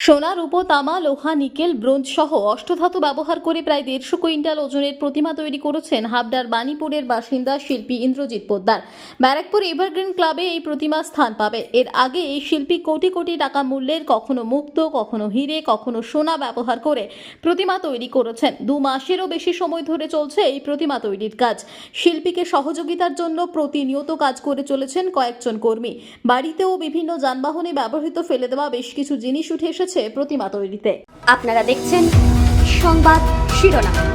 সোনা, রূপো, তামা, লোহা, নিকেল, ব্রোঞ্জ সহ অষ্টধাতু ব্যবহার করে প্রায় দেড়শো কুইন্টাল ওজনের প্রতিমা তৈরি করেছেন হাবড়ার বাণীপুরের বাসিন্দা শিল্পী ইন্দ্রজিৎ পোদ্দার। ব্যারাকপুর এভারগ্রিন ক্লাবে এই প্রতিমা স্থান পাবে। এর আগে এই শিল্পী কোটি কোটি টাকা মূল্যের কখনো মুক্ত, কখনো হিরে, কখনো সোনা ব্যবহার করে প্রতিমা তৈরি করেছেন। দু মাসেরও বেশি সময় ধরে চলছে এই প্রতিমা তৈরির কাজ। শিল্পীকে সহযোগিতার জন্য প্রতিনিয়ত কাজ করে চলেছেন কয়েকজন কর্মী। বাড়িতেও বিভিন্ন যানবাহনে ব্যবহৃত ফেলে দেওয়া বেশ কিছু জিনিস উঠে এসেছে। প্রতিমা তৈরিতে। আপনারা দেখছেন সংবাদ শিরোনাম।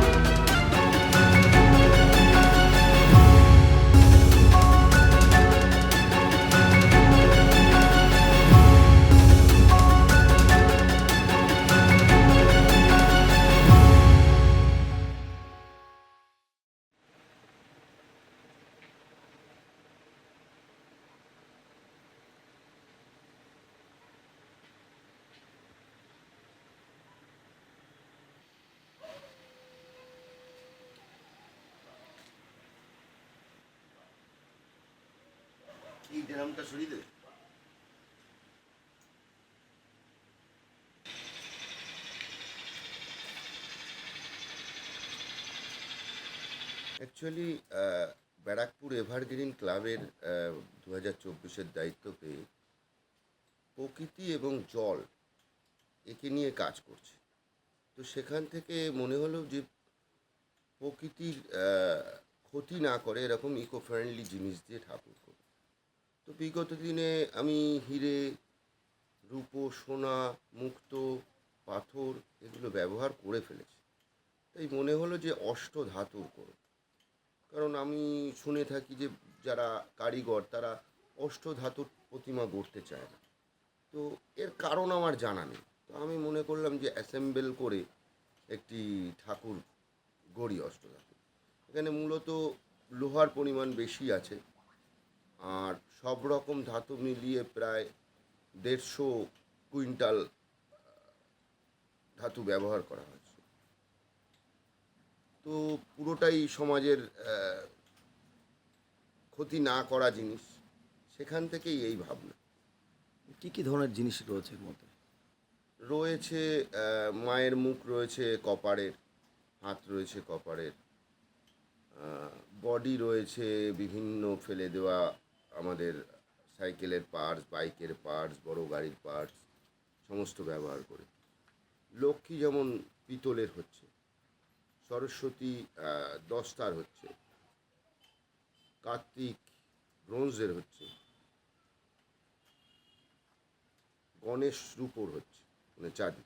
সরিয়ে দেবে অ্যাকচুয়ালি ব্যারাকপুর এভারগ্রিন ক্লাবের দু হাজার চব্বিশের দায়িত্ব পেয়ে প্রকৃতি এবং জল একে নিয়ে কাজ করছে। তো সেখান থেকে মনে হলো যে প্রকৃতির ক্ষতি না করে এরকম ইকো ফ্রেন্ডলি জিনিস দিয়ে ঠাকুর। তো বিগত দিনে আমি হিরে, রূপো, সোনা, মুক্ত, পাথর এগুলো ব্যবহার করে ফেলেছি। তাই মনে হলো যে অষ্ট ধাতুর করব। কারণ আমি শুনে থাকি যে যারা কারিগর তারা অষ্ট ধাতুর প্রতিমা গড়তে চায় না। তো এর কারণ আমার জানা নেই। তো আমি মনে করলাম যে অ্যাসেম্বল করে একটি ঠাকুর গড়ি অষ্টধাতু এখানে মূলত লোহার পরিমাণ বেশি আছে। আর সব রকম ধাতু মিলিয়ে প্রায় দেড়শো কুইন্টাল ধাতু ব্যবহার করা হয়েছে। তো পুরোটাই সমাজের ক্ষতি না করা জিনিস সেখান থেকেই এই ভাবনা। কি কি ধরনের জিনিস রয়েছে মধ্যে? রয়েছে মায়ের মুখ রয়েছে কপারের হাত রয়েছে কপারের বডি রয়েছে বিভিন্ন ফেলে দেওয়া আমাদের সাইকেলের পার্টস বাইকের পার্টস বড় গাড়ির পার্টস সমস্ত ব্যবহার করে। লক্ষ্মী যেমন পিতলের হচ্ছে, সরস্বতী দস্তার হচ্ছে, কার্তিক ব্রোঞ্জের হচ্ছে, গণেশ রূপোর হচ্ছে মানে চাঁদি।